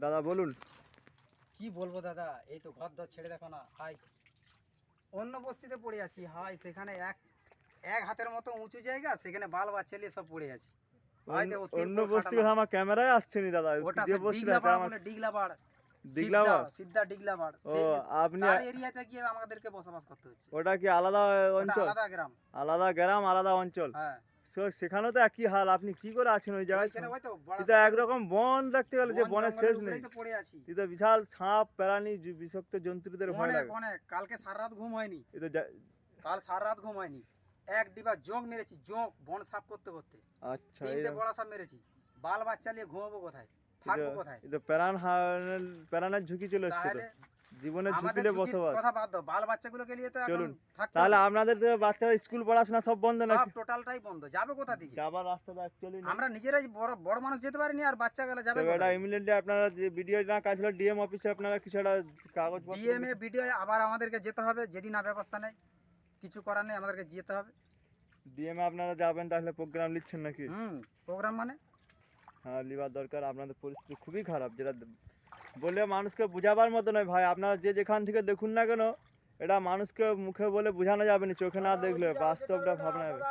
দাদা বলুন। কি বলব দাদা এই তো ঘর দর ছেড়ে দেখো না হাই। অন্য বস্তিতে পড়ে আছি হাই সেখানে এক এক হাতের মতো উঁচু জায়গা সেখানে বাল বাচ্চা নিয়ে সব পড়ে আছি। অন্য- তিন অন্য ফুট বস্তি কথা আমার ক্যামেরায় আসছে নি দাদা ওটা বলে সিদ্ধা- ও আপনি এরিয়াতে গিয়ে আমাদেরকে বসবাস করতে হচ্ছে। ওটা কি আলাদা অঞ্চল? আলাদা গ্রাম। আলাদা গ্রাম আলাদা অঞ্চল? হ্যাঁ। সেখানেও তো একই হাল আপনি কি করে আছেন ওই জায়গায়? এটা একরকম বন দেখতে গেলে যে বনের শেষ নেই। এটা বিশাল সাপ প্রাণী বিষাক্ত জন্তুদের ভয় লাগে। অনেক। কালকে সারা রাত ঘুম হয়নি। এটা কাল সারা রাত ঘুম হয়নি। এক ডিবা জোঁক মেরেছি জোঁক বন সাফ করতে করতে। আচ্ছা তিনটে বড় সাপ মেরেছি। বাল বাচ্চা নিয়ে ঘুমাবো কোথায়? থাকব কোথায়? এটা প্রাণ প্রাণের ঝুঁকি চলে এসছে জীবনের ঝুঁকিতে বসবাস। কথা বাদ দাও বাল বাচ্চাগুলোকে নিয়ে তো চলুন। তাহলে আপনাদের তো বাচ্চারা স্কুল পড়াশোনা সব বন্ধ সব টোটালটাই বন্ধ। যাবে কোথা থেকে? যাবার রাস্তাটা অ্যাকচুয়ালি আমরা নিজেরাই বড় বড় মানুষ যেতে পারিনি আর বাচ্চা গেলে যাবে এটা ইমিডিয়েটলি আপনারা যে ভিডিও না কাজ হলো ডিএম অফিসে আপনারা কিছু একটা কাগজপত্র ডিএমএ বিডিও আবার আমাদেরকে যেতে হবে যদি না ব্যবস্থা নেই। কিছু করার নেই আমাদেরকে যেতে হবে। ডিএম আপনারা যাবেন তাহলে প্রোগ্রাম নিচ্ছেন নাকি? হুম প্রোগ্রাম মানে? হ্যাঁ লিবার দরকার। আপনাদের পরিস্থিতি খুবই খারাপ যেটা বলে মানুষকে বোঝাবার মতো নয় ভাই। আপনারা যে যেখান থেকে দেখুন না কেন, এটা মানুষকে মুখে বলে বোঝানো যাবে না, চোখে না দেখলে বাস্তবটা ভাবনা যাবে।